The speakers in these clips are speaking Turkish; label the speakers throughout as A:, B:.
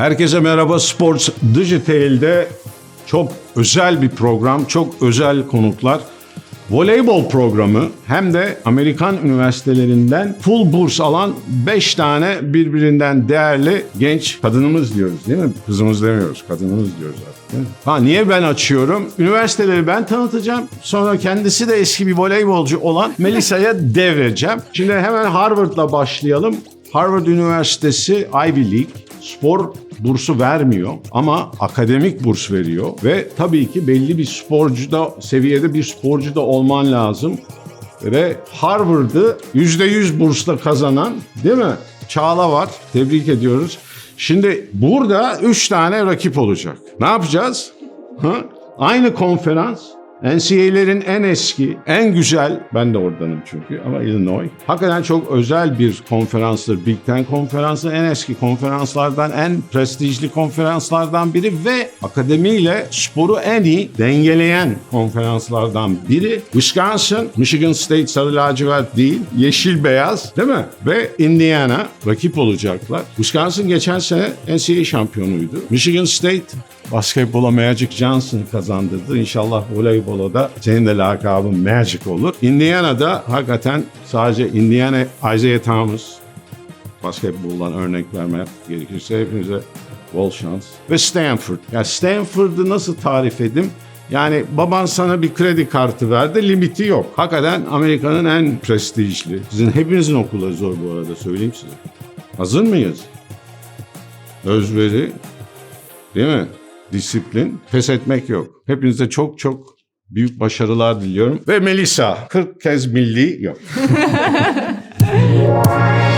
A: Herkese merhaba. Sports Digital'de çok özel bir program, çok özel konuklar. Voleybol programı hem de Amerikan üniversitelerinden full burs alan 5 tane birbirinden değerli genç kadınımız diyoruz değil mi? Kızımız demiyoruz, kadınımız diyoruz artık? Ha niye ben açıyorum? Üniversiteleri ben tanıtacağım. Sonra kendisi de eski bir voleybolcu olan Melisa'ya devreceğim. Şimdi hemen Harvard'la başlayalım. Harvard Üniversitesi Ivy League spor bursu vermiyor ama akademik burs veriyor ve tabii ki belli bir sporcuda seviyede bir sporcu da olman lazım ve Harvard'ı %100 bursla kazanan değil mi? Çağla var. Tebrik ediyoruz. Şimdi burada 3 tane rakip olacak. Ne yapacağız? Ha? Aynı konferans. NCAA'lerin en eski, en güzel, ben de oradanım çünkü ama Illinois. Hakikaten çok özel bir konferanstır. Big Ten konferansı en eski konferanslardan, en prestijli konferanslardan biri ve akademiyle sporu en iyi dengeleyen konferanslardan biri. Wisconsin, Michigan State sarı lacivert değil, yeşil beyaz değil mi? Ve Indiana rakip olacaklar. Wisconsin geçen sene NCAA şampiyonuydu. Michigan State basketbola Magic Johnson kazandırdı. İnşallah voleybola da senin de lakabın Magic olur. Indiana'da hakikaten sadece Indiana Isaiah Thomas basketboldan örnek vermek gerekirse hepinize bol şans. Ve Stanford. Ya Stanford'ı nasıl tarif edeyim? Yani baban sana bir kredi kartı verdi, limiti yok. Hakikaten Amerika'nın en prestijli. Sizin hepinizin okulları zor bu arada söyleyeyim size. Hazır mıyız? Özveri, değil mi? Disiplin, pes etmek yok. Hepinize çok çok büyük başarılar diliyorum. Ve Melisa, 40 kez milli yok.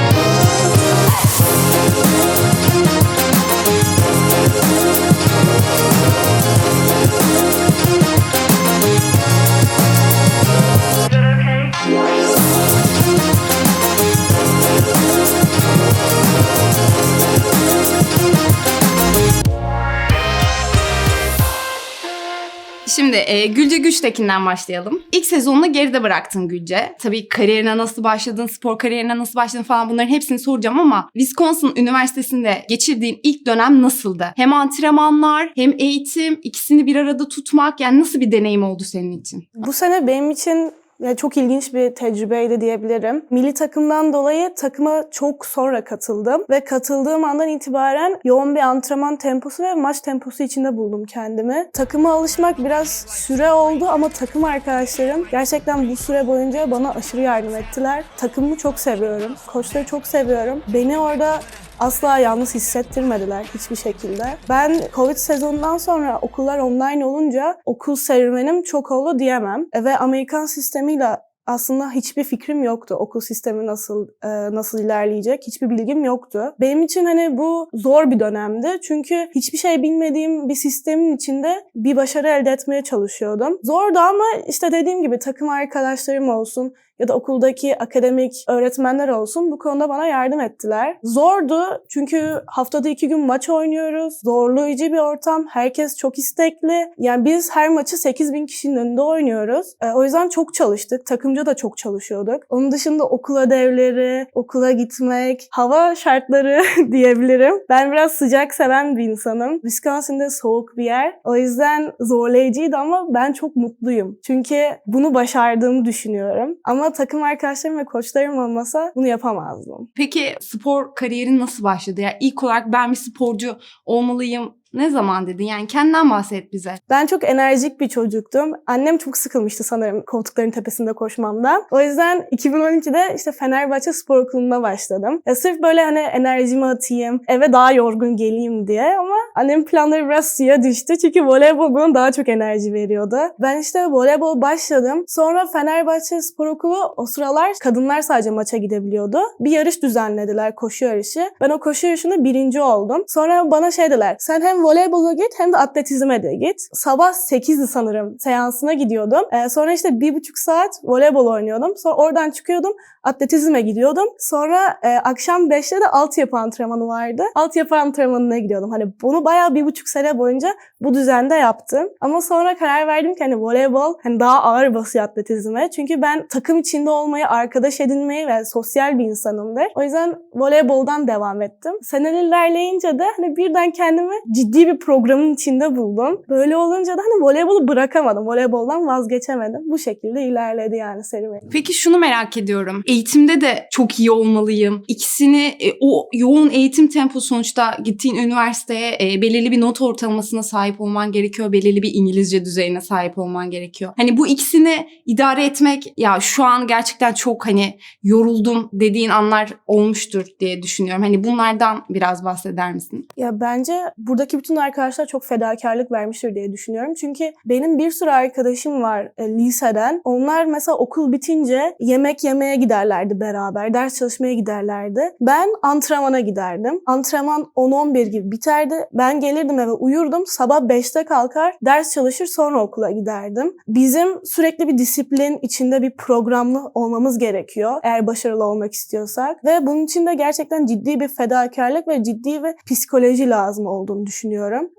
B: Şimdi e, Gülce Güçtekin'den başlayalım. İlk sezonunu geride bıraktın Gülce. Tabii kariyerine nasıl başladın, spor kariyerine nasıl başladın falan bunların hepsini soracağım ama Wisconsin Üniversitesi'nde geçirdiğin ilk dönem nasıldı? Hem antrenmanlar hem eğitim ikisini bir arada tutmak yani nasıl bir deneyim oldu senin için?
C: Bu sene benim için ya çok ilginç bir tecrübeydi diyebilirim. Milli takımdan dolayı takıma çok sonra katıldım ve katıldığım andan itibaren yoğun bir antrenman temposu ve maç temposu içinde buldum kendimi. Takıma alışmak biraz süre oldu ama takım arkadaşlarım gerçekten bu süre boyunca bana aşırı yardım ettiler. Takımımı çok seviyorum. Koçları çok seviyorum. Beni orada asla yalnız hissettirmediler hiçbir şekilde. Ben Covid sezonundan sonra okullar online olunca okul serüvenim çok oldu diyemem. E, Ve Amerikan sistemiyle aslında hiçbir fikrim yoktu okul sistemi nasıl e, nasıl ilerleyecek hiçbir bilgim yoktu. Benim için hani bu zor bir dönemdi çünkü hiçbir şey bilmediğim bir sistemin içinde bir başarı elde etmeye çalışıyordum. Zordu ama işte dediğim gibi takım arkadaşlarım olsun ya da okuldaki akademik öğretmenler olsun bu konuda bana yardım ettiler. Zordu çünkü haftada iki gün maç oynuyoruz. Zorlayıcı bir ortam. Herkes çok istekli. Yani biz her maçı 8 bin kişinin önünde oynuyoruz. E, o yüzden çok çalıştık. Takımca da çok çalışıyorduk. Onun dışında okul ödevleri, okula gitmek, hava şartları diyebilirim. Ben biraz sıcak seven bir insanım. Wisconsin'de soğuk bir yer. O yüzden zorlayıcıydı ama ben çok mutluyum. Çünkü bunu başardığımı düşünüyorum. Ama takım arkadaşlarım ve koçlarım olmasa bunu yapamazdım.
B: Peki spor kariyerin nasıl başladı? Yani ilk olarak ben bir sporcu olmalıyım ne zaman dedin? Yani kendinden bahset bize.
C: Ben çok enerjik bir çocuktum. Annem çok sıkılmıştı sanırım koltukların tepesinde koşmamdan. O yüzden 2012'de işte Fenerbahçe Spor Okulu'na başladım. Ya sırf böyle hani enerjimi atayım, eve daha yorgun geleyim diye ama annemin planları biraz suya düştü. Çünkü voleybol bana daha çok enerji veriyordu. Ben işte voleybol başladım. Sonra Fenerbahçe Spor Okulu o sıralar kadınlar sadece maça gidebiliyordu. Bir yarış düzenlediler, koşu yarışı. Ben o koşu yarışında birinci oldum. Sonra bana şey dediler, sen hem voleybola git hem de atletizme de git. Sabah 8'di sanırım seansına gidiyordum. Ee, sonra işte bir buçuk saat voleybol oynuyordum. Sonra oradan çıkıyordum atletizme gidiyordum. Sonra e, akşam 5'te de altyapı antrenmanı vardı. Altyapı antrenmanına gidiyordum. Hani bunu bayağı bir buçuk sene boyunca bu düzende yaptım. Ama sonra karar verdim ki hani voleybol hani daha ağır basıyor atletizme. Çünkü ben takım içinde olmayı, arkadaş edinmeyi ve sosyal bir insanımdır. O yüzden voleyboldan devam ettim. Seneler ilerleyince de hani birden kendimi ciddi bir programın içinde buldum. Böyle olunca da hani voleybolu bırakamadım. Voleyboldan vazgeçemedim. Bu şekilde ilerledi yani serüven.
B: Peki şunu merak ediyorum. Eğitimde de çok iyi olmalıyım. İkisini e, o yoğun eğitim tempo sonuçta gittiğin üniversiteye e, belirli bir not ortalamasına sahip olman gerekiyor. Belirli bir İngilizce düzeyine sahip olman gerekiyor. Hani bu ikisini idare etmek ya şu an gerçekten çok hani yoruldum dediğin anlar olmuştur diye düşünüyorum. Hani bunlardan biraz bahseder misin?
C: Ya bence buradaki bütün arkadaşlar çok fedakarlık vermiştir diye düşünüyorum. Çünkü benim bir sürü arkadaşım var e, liseden. Onlar mesela okul bitince yemek yemeye giderlerdi beraber, ders çalışmaya giderlerdi. Ben antrenmana giderdim. Antrenman 10-11 gibi biterdi. Ben gelirdim eve uyurdum. Sabah 5'te kalkar, ders çalışır sonra okula giderdim. Bizim sürekli bir disiplin içinde bir programlı olmamız gerekiyor eğer başarılı olmak istiyorsak. Ve bunun için de gerçekten ciddi bir fedakarlık ve ciddi bir psikoloji lazım olduğunu düşünüyorum.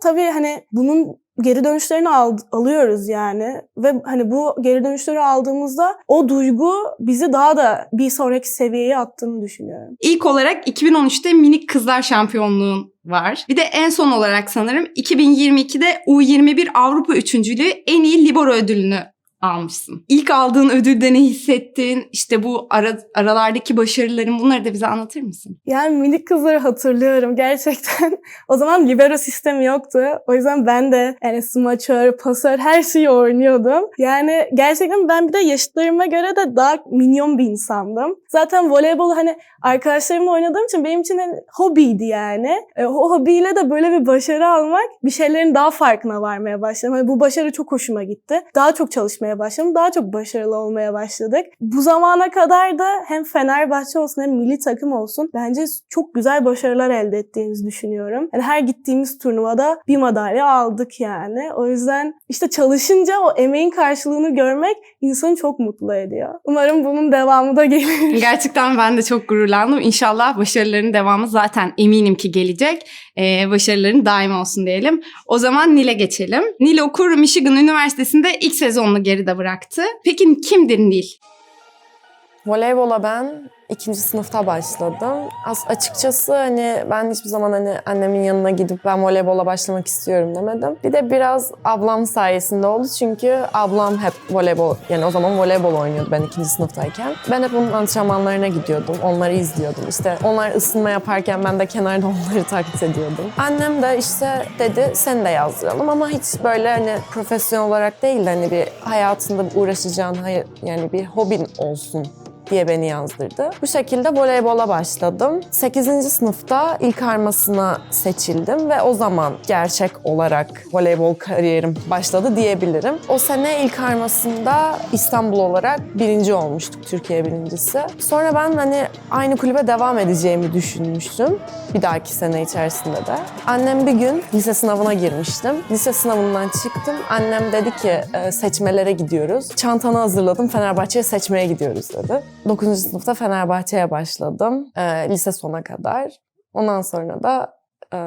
C: Tabii hani bunun geri dönüşlerini al- alıyoruz yani ve hani bu geri dönüşleri aldığımızda o duygu bizi daha da bir sonraki seviyeye attığını düşünüyorum.
B: İlk olarak 2013'te minik kızlar şampiyonluğun var. Bir de en son olarak sanırım 2022'de U21 Avrupa Üçüncülüğü en iyi libero ödülünü almışsın. İlk aldığın ödülde ne hissettin? İşte bu ara, aralardaki başarıların bunları da bize anlatır mısın?
C: Yani minik kızları hatırlıyorum gerçekten. o zaman libero sistemi yoktu. O yüzden ben de yani smaçör, pasör her şeyi oynuyordum. Yani gerçekten ben bir de yaşıtlarıma göre de daha minyon bir insandım. Zaten voleybolu hani arkadaşlarımla oynadığım için benim için hani hobiydi yani. E, o hobiyle de böyle bir başarı almak bir şeylerin daha farkına varmaya başladım. Hani bu başarı çok hoşuma gitti. Daha çok çalışmaya başladım. Daha çok başarılı olmaya başladık. Bu zamana kadar da hem Fenerbahçe olsun hem milli takım olsun bence çok güzel başarılar elde ettiğimizi düşünüyorum. Yani her gittiğimiz turnuvada bir madalya aldık yani. O yüzden işte çalışınca o emeğin karşılığını görmek insanı çok mutlu ediyor. Umarım bunun devamı da gelir.
B: Gerçekten ben de çok gururlandım. İnşallah başarıların devamı zaten eminim ki gelecek. Ee, başarıların daim olsun diyelim. O zaman Nil'e geçelim. Nil Okur Michigan Üniversitesi'nde ilk sezonunu geride bıraktı. Peki kimdir Nil?
D: Voleybola ben ikinci sınıfta başladım. As açıkçası hani ben hiçbir zaman hani annemin yanına gidip ben voleybola başlamak istiyorum demedim. Bir de biraz ablam sayesinde oldu çünkü ablam hep voleybol yani o zaman voleybol oynuyordu ben ikinci sınıftayken. Ben hep onun antrenmanlarına gidiyordum. Onları izliyordum. İşte onlar ısınma yaparken ben de kenarda onları taklit ediyordum. Annem de işte dedi seni de yazdıralım ama hiç böyle hani profesyonel olarak değil de hani bir hayatında uğraşacağın yani bir hobin olsun diye beni yazdırdı. Bu şekilde voleybola başladım. 8. sınıfta ilk armasına seçildim ve o zaman gerçek olarak voleybol kariyerim başladı diyebilirim. O sene ilk armasında İstanbul olarak birinci olmuştuk, Türkiye birincisi. Sonra ben hani aynı kulübe devam edeceğimi düşünmüştüm bir dahaki sene içerisinde de. Annem bir gün lise sınavına girmiştim. Lise sınavından çıktım. Annem dedi ki "E, seçmelere gidiyoruz. Çantanı hazırladım Fenerbahçe'ye seçmeye gidiyoruz dedi. 9. sınıfta Fenerbahçe'ye başladım. e, lise sona kadar. Ondan sonra da e,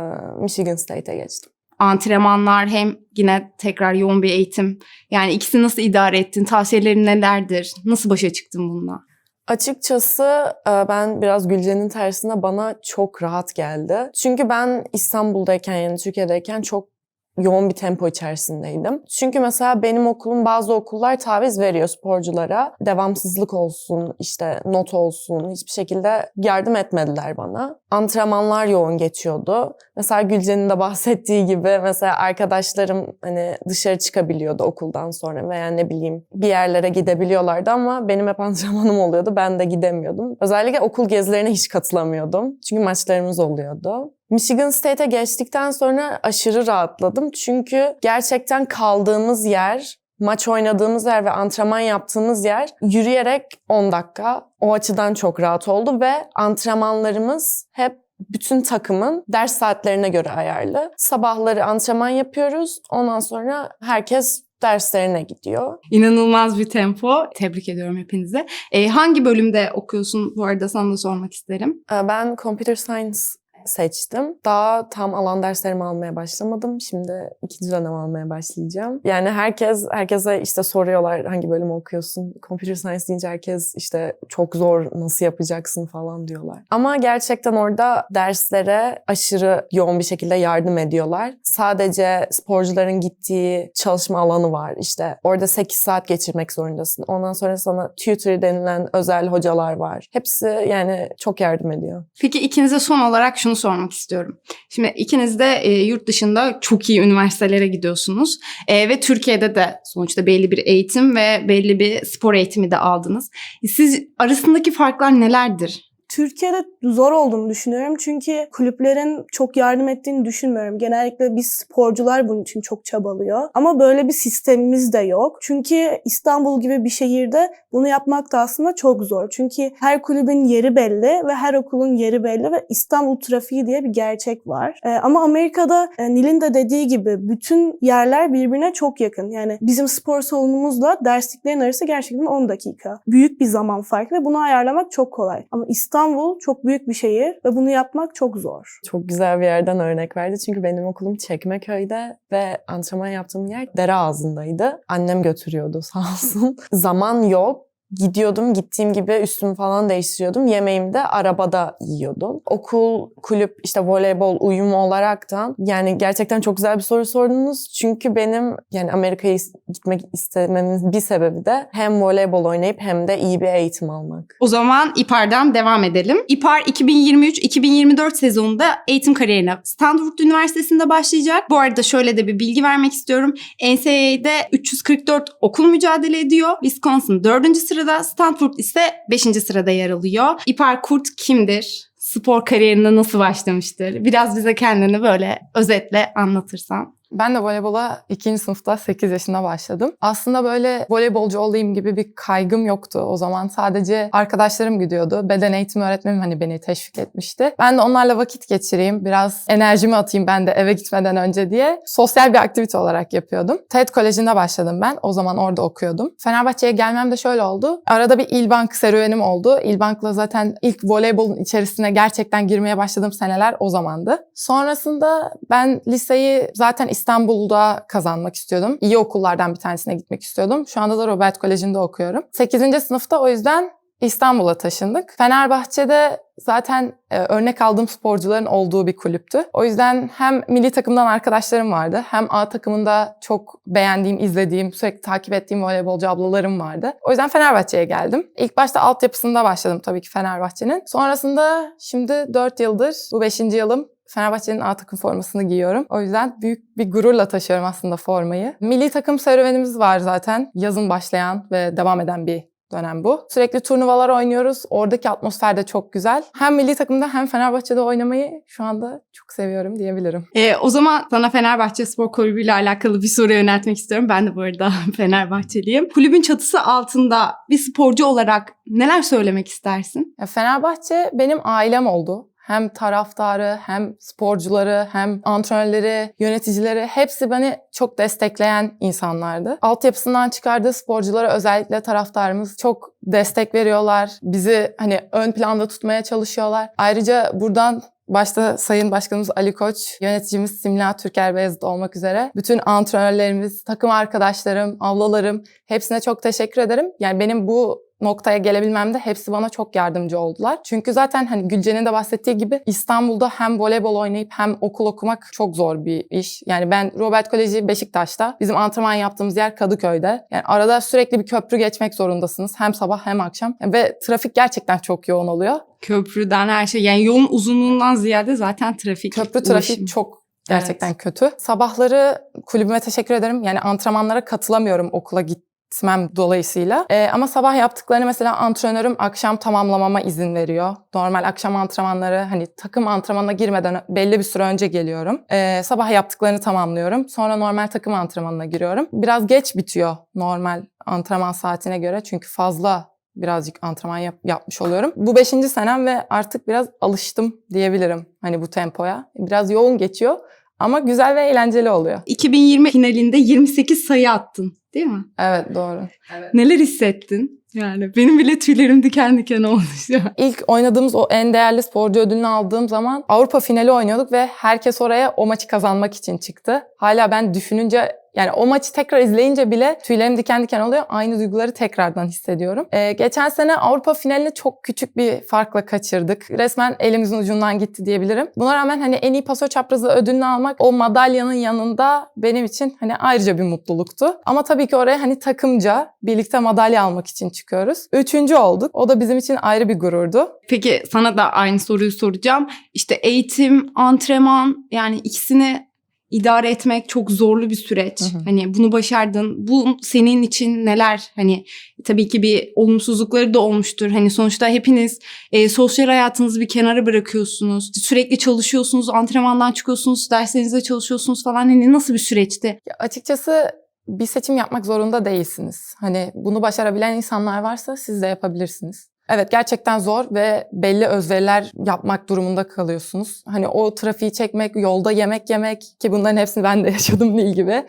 D: Michigan State'e geçtim.
B: Antrenmanlar hem yine tekrar yoğun bir eğitim. Yani ikisini nasıl idare ettin? Tavsiyelerin nelerdir? Nasıl başa çıktın bununla?
D: Açıkçası e, ben biraz Gülce'nin tersine bana çok rahat geldi. Çünkü ben İstanbul'dayken yani Türkiye'deyken çok yoğun bir tempo içerisindeydim. Çünkü mesela benim okulum bazı okullar taviz veriyor sporculara. Devamsızlık olsun, işte not olsun hiçbir şekilde yardım etmediler bana. Antrenmanlar yoğun geçiyordu. Mesela Gülce'nin de bahsettiği gibi mesela arkadaşlarım hani dışarı çıkabiliyordu okuldan sonra veya ne bileyim bir yerlere gidebiliyorlardı ama benim hep antrenmanım oluyordu. Ben de gidemiyordum. Özellikle okul gezilerine hiç katılamıyordum. Çünkü maçlarımız oluyordu. Michigan State'e geçtikten sonra aşırı rahatladım. Çünkü gerçekten kaldığımız yer, maç oynadığımız yer ve antrenman yaptığımız yer yürüyerek 10 dakika. O açıdan çok rahat oldu ve antrenmanlarımız hep bütün takımın ders saatlerine göre ayarlı. Sabahları antrenman yapıyoruz. Ondan sonra herkes derslerine gidiyor.
B: İnanılmaz bir tempo. Tebrik ediyorum hepinize. E, hangi bölümde okuyorsun bu arada sana da sormak isterim.
D: Ee, Ben computer science seçtim. Daha tam alan derslerimi almaya başlamadım. Şimdi ikinci dönem almaya başlayacağım. Yani herkes herkese işte soruyorlar hangi bölümü okuyorsun. Computer science deyince herkes işte çok zor nasıl yapacaksın falan diyorlar. Ama gerçekten orada derslere aşırı yoğun bir şekilde yardım ediyorlar. Sadece sporcuların gittiği çalışma alanı var. İşte orada 8 saat geçirmek zorundasın. Ondan sonra sana tutor denilen özel hocalar var. Hepsi yani çok yardım ediyor.
B: Peki ikinize son olarak şunu sormak istiyorum. Şimdi ikiniz de e, yurt dışında çok iyi üniversitelere gidiyorsunuz. E, ve Türkiye'de de sonuçta belli bir eğitim ve belli bir spor eğitimi de aldınız. Siz arasındaki farklar nelerdir?
C: Türkiye'de zor olduğunu düşünüyorum çünkü kulüplerin çok yardım ettiğini düşünmüyorum. Genellikle biz sporcular bunun için çok çabalıyor. Ama böyle bir sistemimiz de yok. Çünkü İstanbul gibi bir şehirde bunu yapmak da aslında çok zor. Çünkü her kulübün yeri belli ve her okulun yeri belli ve İstanbul trafiği diye bir gerçek var. Ee, ama Amerika'da e, Nil'in de dediği gibi bütün yerler birbirine çok yakın. Yani bizim spor salonumuzla dersliklerin arası gerçekten 10 dakika. Büyük bir zaman farkı ve bunu ayarlamak çok kolay. Ama İstanbul çok büyük bir şehir ve bunu yapmak çok zor.
D: Çok güzel bir yerden örnek verdi. Çünkü benim okulum Çekmeköy'de ve antrenman yaptığım yer dere ağzındaydı. Annem götürüyordu sağ olsun. Zaman yok. Gidiyordum, gittiğim gibi üstümü falan değiştiriyordum. Yemeğimi de arabada yiyordum. Okul, kulüp, işte voleybol uyumu olaraktan yani gerçekten çok güzel bir soru sordunuz. Çünkü benim yani Amerika'ya gitmek istememin bir sebebi de hem voleybol oynayıp hem de iyi bir eğitim almak.
B: O zaman İPAR'dan devam edelim. İPAR 2023-2024 sezonunda eğitim kariyerine Stanford Üniversitesi'nde başlayacak. Bu arada şöyle de bir bilgi vermek istiyorum. NCAA'de 344 okul mücadele ediyor. Wisconsin 4. sırada, Stanford ise 5. sırada yer alıyor. İPAR Kurt kimdir? Spor kariyerine nasıl başlamıştır? Biraz bize kendini böyle özetle anlatırsan.
E: Ben de voleybola ikinci sınıfta 8 yaşında başladım. Aslında böyle voleybolcu olayım gibi bir kaygım yoktu o zaman. Sadece arkadaşlarım gidiyordu. Beden eğitimi öğretmenim hani beni teşvik etmişti. Ben de onlarla vakit geçireyim, biraz enerjimi atayım ben de eve gitmeden önce diye sosyal bir aktivite olarak yapıyordum. TED Koleji'nde başladım ben. O zaman orada okuyordum. Fenerbahçe'ye gelmem de şöyle oldu. Arada bir İlbank serüvenim oldu. İlbank'la zaten ilk voleybolun içerisine gerçekten girmeye başladığım seneler o zamandı. Sonrasında ben liseyi zaten İstanbul'da kazanmak istiyordum. İyi okullardan bir tanesine gitmek istiyordum. Şu anda da Robert Koleji'nde okuyorum. 8. sınıfta o yüzden İstanbul'a taşındık. Fenerbahçe'de zaten e, örnek aldığım sporcuların olduğu bir kulüptü. O yüzden hem milli takımdan arkadaşlarım vardı, hem A takımında çok beğendiğim, izlediğim, sürekli takip ettiğim voleybolcu ablalarım vardı. O yüzden Fenerbahçe'ye geldim. İlk başta altyapısında başladım tabii ki Fenerbahçe'nin. Sonrasında şimdi 4 yıldır, bu 5. yılım Fenerbahçe'nin A takım formasını giyiyorum. O yüzden büyük bir gururla taşıyorum aslında formayı. Milli takım serüvenimiz var zaten. Yazın başlayan ve devam eden bir dönem bu. Sürekli turnuvalar oynuyoruz. Oradaki atmosfer de çok güzel. Hem milli takımda hem Fenerbahçe'de oynamayı şu anda çok seviyorum diyebilirim.
B: Ee, o zaman sana Fenerbahçe Spor Kulübü ile alakalı bir soru yöneltmek istiyorum. Ben de bu arada Fenerbahçeliyim. Kulübün çatısı altında bir sporcu olarak neler söylemek istersin?
E: Ya Fenerbahçe benim ailem oldu. Hem taraftarı, hem sporcuları, hem antrenörleri, yöneticileri hepsi beni çok destekleyen insanlardı. Altyapısından çıkardığı sporculara özellikle taraftarımız çok destek veriyorlar. Bizi hani ön planda tutmaya çalışıyorlar. Ayrıca buradan Başta Sayın Başkanımız Ali Koç, yöneticimiz Simla Türker Beyazıt olmak üzere bütün antrenörlerimiz, takım arkadaşlarım, ablalarım hepsine çok teşekkür ederim. Yani benim bu noktaya gelebilmemde hepsi bana çok yardımcı oldular. Çünkü zaten hani Gülce'nin de bahsettiği gibi İstanbul'da hem voleybol oynayıp hem okul okumak çok zor bir iş. Yani ben Robert Koleji Beşiktaş'ta, bizim antrenman yaptığımız yer Kadıköy'de. Yani arada sürekli bir köprü geçmek zorundasınız. Hem sabah hem akşam. Ve trafik gerçekten çok yoğun oluyor.
B: Köprüden her şey yani yolun uzunluğundan ziyade zaten trafik.
E: Köprü trafiği
B: ulaşım.
E: çok gerçekten kötü. Sabahları kulübüme teşekkür ederim. Yani antrenmanlara katılamıyorum okula gitmem dolayısıyla. Ee, ama sabah yaptıklarını mesela antrenörüm akşam tamamlamama izin veriyor. Normal akşam antrenmanları hani takım antrenmanına girmeden belli bir süre önce geliyorum. Ee, sabah yaptıklarını tamamlıyorum. Sonra normal takım antrenmanına giriyorum. Biraz geç bitiyor normal antrenman saatine göre çünkü fazla birazcık antrenman yap- yapmış oluyorum. Bu beşinci senem ve artık biraz alıştım diyebilirim hani bu tempoya. Biraz yoğun geçiyor ama güzel ve eğlenceli oluyor.
B: 2020 finalinde 28 sayı attın değil mi?
E: Evet doğru.
B: Neler hissettin? Yani benim bile tüylerim diken diken oldu şu.
E: İlk oynadığımız o en değerli sporcu ödülünü aldığım zaman Avrupa finali oynuyorduk ve herkes oraya o maçı kazanmak için çıktı. Hala ben düşününce yani o maçı tekrar izleyince bile tüylerim diken diken oluyor. Aynı duyguları tekrardan hissediyorum. Ee, geçen sene Avrupa finalini çok küçük bir farkla kaçırdık. Resmen elimizin ucundan gitti diyebilirim. Buna rağmen hani en iyi paso çaprazı ödülünü almak o madalyanın yanında benim için hani ayrıca bir mutluluktu. Ama tabii ki oraya hani takımca birlikte madalya almak için çıkıyoruz. Üçüncü olduk. O da bizim için ayrı bir gururdu.
B: Peki sana da aynı soruyu soracağım. İşte eğitim, antrenman yani ikisini idare etmek çok zorlu bir süreç.
E: Hı hı.
B: Hani bunu başardın. Bu senin için neler? Hani tabii ki bir olumsuzlukları da olmuştur. Hani sonuçta hepiniz e, sosyal hayatınızı bir kenara bırakıyorsunuz. Sürekli çalışıyorsunuz, antrenmandan çıkıyorsunuz, derslerinizde çalışıyorsunuz falan. Hani nasıl bir süreçti?
E: Ya açıkçası bir seçim yapmak zorunda değilsiniz. Hani bunu başarabilen insanlar varsa siz de yapabilirsiniz. Evet gerçekten zor ve belli özveriler yapmak durumunda kalıyorsunuz. Hani o trafiği çekmek, yolda yemek yemek ki bunların hepsini ben de yaşadım Nil gibi.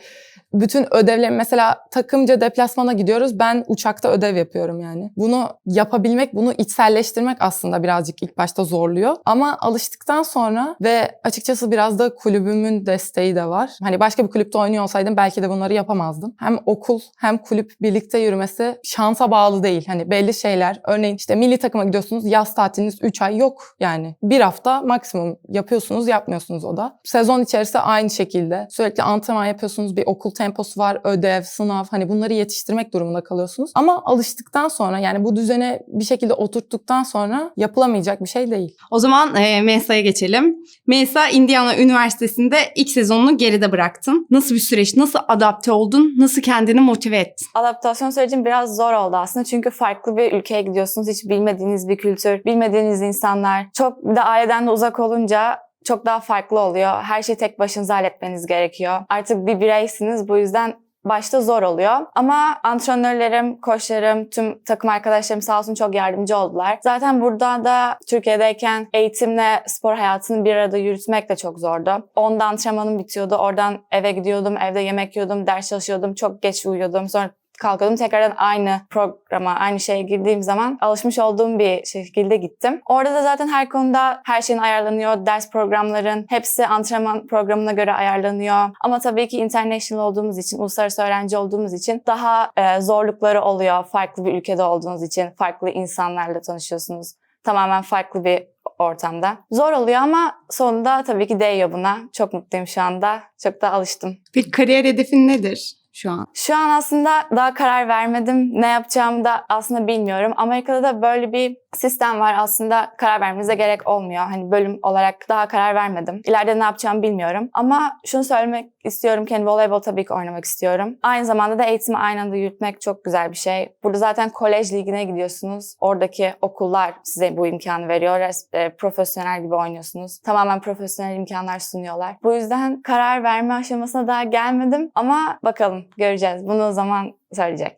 E: Bütün ödevlerim mesela takımca deplasmana gidiyoruz. Ben uçakta ödev yapıyorum yani. Bunu yapabilmek, bunu içselleştirmek aslında birazcık ilk başta zorluyor. Ama alıştıktan sonra ve açıkçası biraz da kulübümün desteği de var. Hani başka bir kulüpte oynuyor olsaydım belki de bunları yapamazdım. Hem okul hem kulüp birlikte yürümesi şansa bağlı değil. Hani belli şeyler. Örneğin işte milli takıma gidiyorsunuz. Yaz tatiliniz 3 ay yok yani. Bir hafta maksimum yapıyorsunuz, yapmıyorsunuz o da. Sezon içerisinde aynı şekilde. Sürekli antrenman yapıyorsunuz. Bir okul temposu var, ödev, sınav. Hani bunları yetiştirmek durumunda kalıyorsunuz. Ama alıştıktan sonra yani bu düzene bir şekilde oturttuktan sonra yapılamayacak bir şey değil.
B: O zaman e, Mesa'ya geçelim. Mesa Indiana Üniversitesi'nde ilk sezonunu geride bıraktın. Nasıl bir süreç? Nasıl adapte oldun? Nasıl kendini motive ettin?
F: Adaptasyon sürecim biraz zor oldu aslında çünkü farklı bir ülkeye gidiyorsunuz. Hiç bilmediğiniz bir kültür, bilmediğiniz insanlar. Çok bir de aileden de uzak olunca çok daha farklı oluyor. Her şeyi tek başınıza halletmeniz gerekiyor. Artık bir bireysiniz bu yüzden başta zor oluyor. Ama antrenörlerim, koçlarım, tüm takım arkadaşlarım sağ olsun çok yardımcı oldular. Zaten burada da Türkiye'deyken eğitimle spor hayatını bir arada yürütmek de çok zordu. Onda antrenmanım bitiyordu. Oradan eve gidiyordum, evde yemek yiyordum, ders çalışıyordum. Çok geç uyuyordum. Sonra kalkıyordum. Tekrardan aynı programa, aynı şeye girdiğim zaman alışmış olduğum bir şekilde gittim. Orada da zaten her konuda her şeyin ayarlanıyor. Ders programların hepsi antrenman programına göre ayarlanıyor. Ama tabii ki international olduğumuz için, uluslararası öğrenci olduğumuz için daha e, zorlukları oluyor. Farklı bir ülkede olduğunuz için, farklı insanlarla tanışıyorsunuz. Tamamen farklı bir ortamda. Zor oluyor ama sonunda tabii ki değiyor buna. Çok mutluyum şu anda. Çok da alıştım.
B: Peki kariyer hedefin nedir şu an?
F: Şu an aslında daha karar vermedim. Ne yapacağımı da aslında bilmiyorum. Amerika'da da böyle bir sistem var. Aslında karar vermenize gerek olmuyor. Hani bölüm olarak daha karar vermedim. İleride ne yapacağımı bilmiyorum. Ama şunu söylemek istiyorum ki hani voleybol tabii ki oynamak istiyorum. Aynı zamanda da eğitimi aynı anda yürütmek çok güzel bir şey. Burada zaten kolej ligine gidiyorsunuz. Oradaki okullar size bu imkanı veriyor. E, profesyonel gibi oynuyorsunuz. Tamamen profesyonel imkanlar sunuyorlar. Bu yüzden karar verme aşamasına daha gelmedim. Ama bakalım göreceğiz. Bunu o zaman söyleyecek.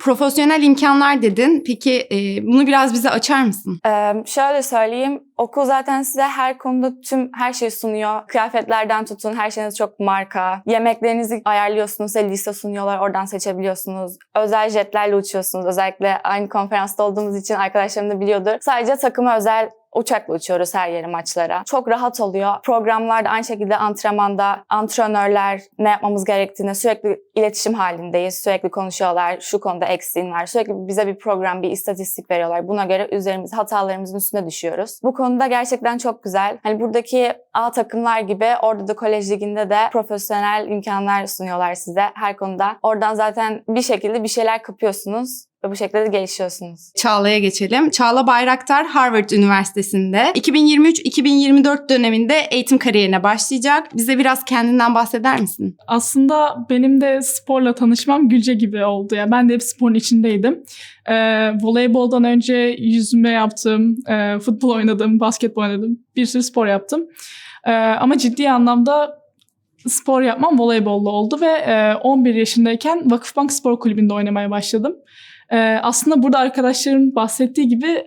B: Profesyonel imkanlar dedin. Peki e, bunu biraz bize açar mısın?
F: Ee, şöyle söyleyeyim. Okul zaten size her konuda tüm her şeyi sunuyor. Kıyafetlerden tutun her şeyiniz çok marka. Yemeklerinizi ayarlıyorsunuz. Liste sunuyorlar. Oradan seçebiliyorsunuz. Özel jetlerle uçuyorsunuz. Özellikle aynı konferansta olduğumuz için arkadaşlarım da biliyordur. Sadece takıma özel uçakla uçuyoruz her yere maçlara. Çok rahat oluyor. Programlarda aynı şekilde antrenmanda antrenörler ne yapmamız gerektiğini sürekli iletişim halindeyiz. Sürekli konuşuyorlar. Şu konuda eksiğin var. Sürekli bize bir program, bir istatistik veriyorlar. Buna göre üzerimiz hatalarımızın üstüne düşüyoruz. Bu konuda gerçekten çok güzel. Hani buradaki A takımlar gibi orada da kolej liginde de profesyonel imkanlar sunuyorlar size her konuda. Oradan zaten bir şekilde bir şeyler kapıyorsunuz ve bu şekilde de gelişiyorsunuz.
B: Çağla'ya geçelim. Çağla Bayraktar Harvard Üniversitesi'nde 2023-2024 döneminde eğitim kariyerine başlayacak. Bize biraz kendinden bahseder misin?
G: Aslında benim de sporla tanışmam Gülce gibi oldu. Yani ben de hep sporun içindeydim. Ee, voleyboldan önce yüzme yaptım, e, futbol oynadım, basketbol oynadım. Bir sürü spor yaptım. Ee, ama ciddi anlamda spor yapmam voleybolla oldu ve e, 11 yaşındayken Vakıfbank Spor Kulübü'nde oynamaya başladım. Ee, aslında burada arkadaşlarım bahsettiği gibi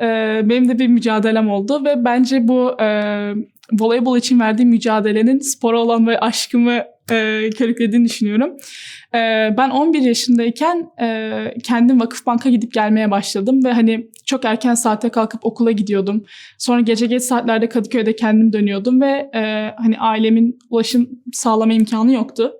G: e, benim de bir mücadelem oldu ve bence bu e, voleybol için verdiğim mücadelenin spora olan ve aşkımı e, körüklediğini düşünüyorum. E, ben 11 yaşındayken e, kendim Vakıfbank'a gidip gelmeye başladım ve hani çok erken saate kalkıp okula gidiyordum. Sonra gece geç saatlerde Kadıköy'de kendim dönüyordum ve e, hani ailemin ulaşım sağlama imkanı yoktu.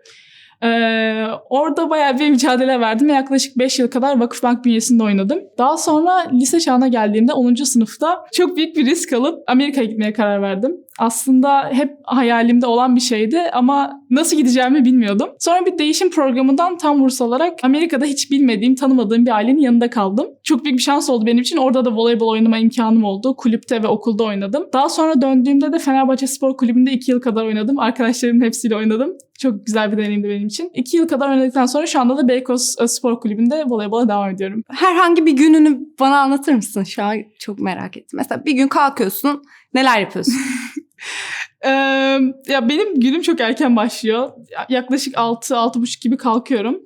G: Ee, orada bayağı bir mücadele verdim ve yaklaşık 5 yıl kadar Vakıfbank bünyesinde oynadım. Daha sonra lise çağına geldiğimde 10. sınıfta çok büyük bir risk alıp Amerika'ya gitmeye karar verdim. Aslında hep hayalimde olan bir şeydi ama nasıl gideceğimi bilmiyordum. Sonra bir değişim programından tam burs alarak Amerika'da hiç bilmediğim, tanımadığım bir ailenin yanında kaldım. Çok büyük bir şans oldu benim için. Orada da voleybol oynama imkanım oldu. Kulüpte ve okulda oynadım. Daha sonra döndüğümde de Fenerbahçe Spor Kulübü'nde 2 yıl kadar oynadım. Arkadaşlarımın hepsiyle oynadım. Çok güzel bir deneyimdi benim için. 2 yıl kadar oynadıktan sonra şu anda da Beykoz e, Spor Kulübü'nde voleybola devam ediyorum.
B: Herhangi bir gününü bana anlatır mısın? Şu an çok merak ettim. Mesela bir gün kalkıyorsun, neler yapıyorsun?
G: Ya benim günüm çok erken başlıyor. Ya- Yaklaşık 6-6.30 gibi kalkıyorum.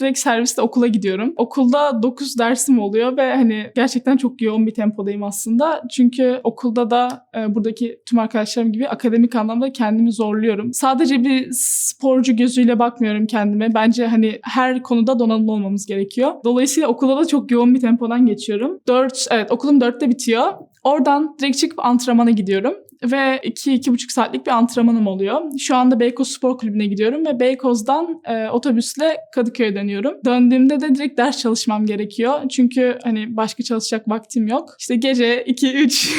G: Direkt serviste okula gidiyorum. Okulda 9 dersim oluyor ve hani gerçekten çok yoğun bir tempodayım aslında. Çünkü okulda da buradaki tüm arkadaşlarım gibi akademik anlamda kendimi zorluyorum. Sadece bir sporcu gözüyle bakmıyorum kendime. Bence hani her konuda donanımlı olmamız gerekiyor. Dolayısıyla okulda da çok yoğun bir tempodan geçiyorum. 4, evet okulum 4'te bitiyor. Oradan direkt çıkıp antrenmana gidiyorum ve 2-2,5 saatlik bir antrenmanım oluyor. Şu anda Beykoz Spor Kulübü'ne gidiyorum ve Beykoz'dan e, otobüsle Kadıköy'e dönüyorum. Döndüğümde de direkt ders çalışmam gerekiyor. Çünkü hani başka çalışacak vaktim yok. İşte gece 2-3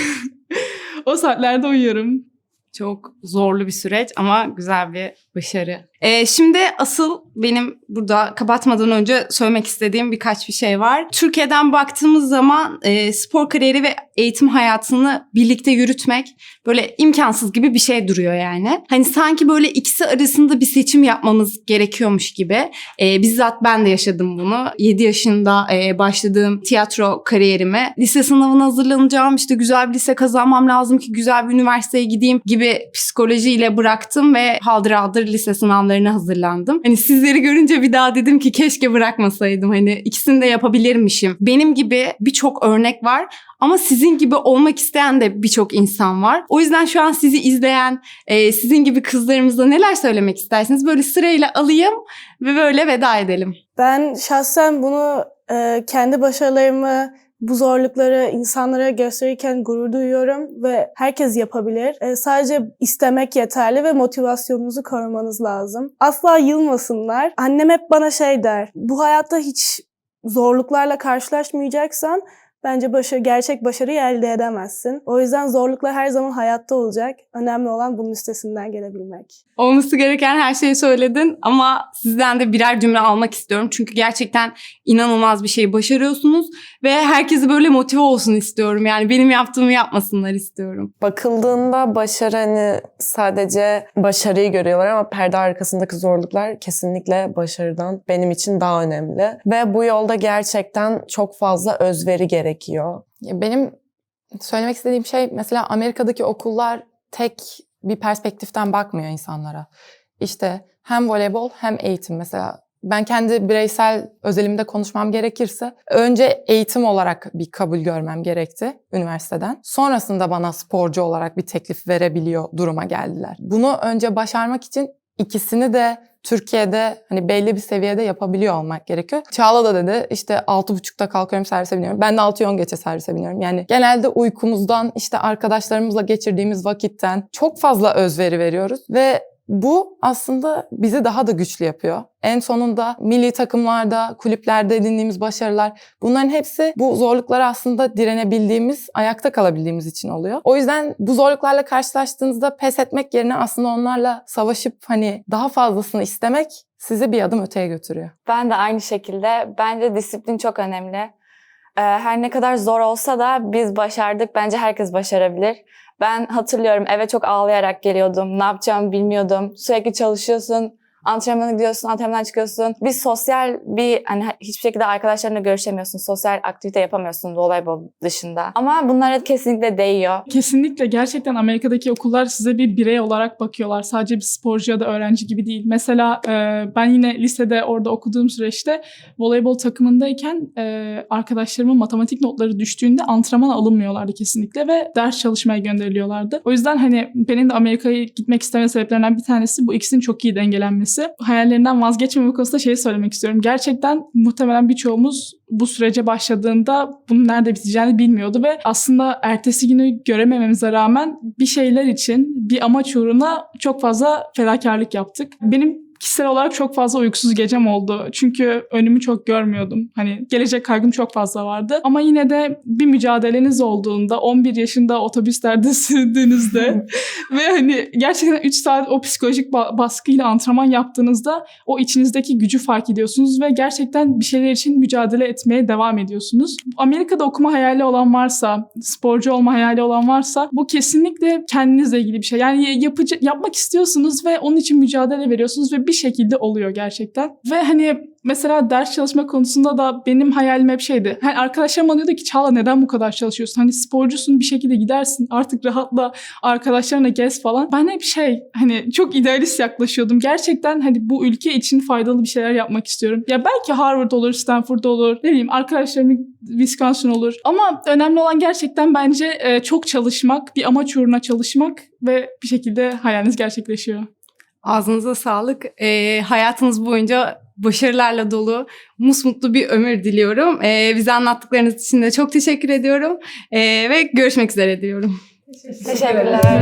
G: o saatlerde uyuyorum.
B: Çok zorlu bir süreç ama güzel bir başarı. Ee, şimdi asıl benim burada kapatmadan önce söylemek istediğim birkaç bir şey var. Türkiye'den baktığımız zaman e, spor kariyeri ve eğitim hayatını birlikte yürütmek böyle imkansız gibi bir şey duruyor yani. Hani sanki böyle ikisi arasında bir seçim yapmamız gerekiyormuş gibi. E, bizzat ben de yaşadım bunu. 7 yaşında e, başladığım tiyatro kariyerime lise sınavına hazırlanacağım işte güzel bir lise kazanmam lazım ki güzel bir üniversiteye gideyim gibi psikolojiyle bıraktım ve haldır haldır lise sınavlarına hazırlandım. Hani sizleri görünce bir daha dedim ki keşke bırakmasaydım hani ikisini de yapabilirmişim. Benim gibi birçok örnek var ama sizin gibi olmak isteyen de birçok insan var. O yüzden şu an sizi izleyen, e, sizin gibi kızlarımıza neler söylemek istersiniz? Böyle sırayla alayım ve böyle veda edelim.
C: Ben şahsen bunu e, kendi başarılarımı, bu zorlukları insanlara gösterirken gurur duyuyorum ve herkes yapabilir. E, sadece istemek yeterli ve motivasyonunuzu korumanız lazım. Asla yılmasınlar. Annem hep bana şey der, bu hayatta hiç zorluklarla karşılaşmayacaksan bence başarı, gerçek başarıyı elde edemezsin. O yüzden zorluklar her zaman hayatta olacak. Önemli olan bunun üstesinden gelebilmek.
B: Olması gereken her şeyi söyledin ama sizden de birer cümle almak istiyorum. Çünkü gerçekten inanılmaz bir şey başarıyorsunuz ve herkesi böyle motive olsun istiyorum. Yani benim yaptığımı yapmasınlar istiyorum.
D: Bakıldığında başarı hani sadece başarıyı görüyorlar ama perde arkasındaki zorluklar kesinlikle başarıdan benim için daha önemli. Ve bu yolda gerçekten çok fazla özveri gerekiyor.
E: Ya Benim söylemek istediğim şey mesela Amerika'daki okullar tek bir perspektiften bakmıyor insanlara. İşte hem voleybol hem eğitim mesela ben kendi bireysel özelimde konuşmam gerekirse önce eğitim olarak bir kabul görmem gerekti üniversiteden. Sonrasında bana sporcu olarak bir teklif verebiliyor duruma geldiler. Bunu önce başarmak için ikisini de Türkiye'de hani belli bir seviyede yapabiliyor olmak gerekiyor. Çağla da dedi işte 6.30'da kalkıyorum servise biniyorum. Ben de 6'yı 10 geçe servise biniyorum. Yani genelde uykumuzdan işte arkadaşlarımızla geçirdiğimiz vakitten çok fazla özveri veriyoruz ve bu aslında bizi daha da güçlü yapıyor. En sonunda milli takımlarda, kulüplerde edindiğimiz başarılar bunların hepsi bu zorluklara aslında direnebildiğimiz, ayakta kalabildiğimiz için oluyor. O yüzden bu zorluklarla karşılaştığınızda pes etmek yerine aslında onlarla savaşıp hani daha fazlasını istemek sizi bir adım öteye götürüyor.
F: Ben de aynı şekilde. Bence disiplin çok önemli. Ee, her ne kadar zor olsa da biz başardık. Bence herkes başarabilir. Ben hatırlıyorum eve çok ağlayarak geliyordum. Ne yapacağımı bilmiyordum. Sürekli çalışıyorsun. Antrenmana gidiyorsun, antrenmandan çıkıyorsun. Bir sosyal bir hani hiçbir şekilde arkadaşlarınla görüşemiyorsun. Sosyal aktivite yapamıyorsun voleybol dışında. Ama bunlara kesinlikle değiyor.
G: Kesinlikle gerçekten Amerika'daki okullar size bir birey olarak bakıyorlar. Sadece bir sporcu ya da öğrenci gibi değil. Mesela e, ben yine lisede orada okuduğum süreçte voleybol takımındayken e, arkadaşlarımın matematik notları düştüğünde antrenman alınmıyorlardı kesinlikle ve ders çalışmaya gönderiliyorlardı. O yüzden hani benim de Amerika'ya gitmek isteme sebeplerinden bir tanesi bu ikisinin çok iyi dengelenmesi. Hayallerinden vazgeçmeme konusunda şeyi söylemek istiyorum. Gerçekten muhtemelen birçoğumuz bu sürece başladığında bunun nerede biteceğini bilmiyordu ve aslında ertesi günü göremememize rağmen bir şeyler için bir amaç uğruna çok fazla fedakarlık yaptık. Benim kişisel olarak çok fazla uykusuz gecem oldu. Çünkü önümü çok görmüyordum. Hani gelecek kaygım çok fazla vardı. Ama yine de bir mücadeleniz olduğunda 11 yaşında otobüslerde sürdüğünüzde ve hani gerçekten 3 saat o psikolojik ba- baskıyla antrenman yaptığınızda o içinizdeki gücü fark ediyorsunuz ve gerçekten bir şeyler için mücadele etmeye devam ediyorsunuz. Amerika'da okuma hayali olan varsa, sporcu olma hayali olan varsa bu kesinlikle kendinizle ilgili bir şey. Yani yapıcı, yapmak istiyorsunuz ve onun için mücadele veriyorsunuz ve bir şekilde oluyor gerçekten. Ve hani mesela ders çalışma konusunda da benim hayalim hep şeydi. Hani arkadaşlarım bana diyordu ki Çağla neden bu kadar çalışıyorsun? Hani sporcusun bir şekilde gidersin artık rahatla arkadaşlarına gez falan. Ben hep şey hani çok idealist yaklaşıyordum. Gerçekten hani bu ülke için faydalı bir şeyler yapmak istiyorum. Ya belki Harvard olur, Stanford olur, ne bileyim arkadaşlarımın Wisconsin olur. Ama önemli olan gerçekten bence e, çok çalışmak, bir amaç uğruna çalışmak ve bir şekilde hayaliniz gerçekleşiyor.
B: Ağzınıza sağlık. E, hayatınız boyunca başarılarla dolu, musmutlu bir ömür diliyorum. E, bize anlattıklarınız için de çok teşekkür ediyorum. E, ve görüşmek üzere diyorum. Teşekkürler.
F: Teşekkürler.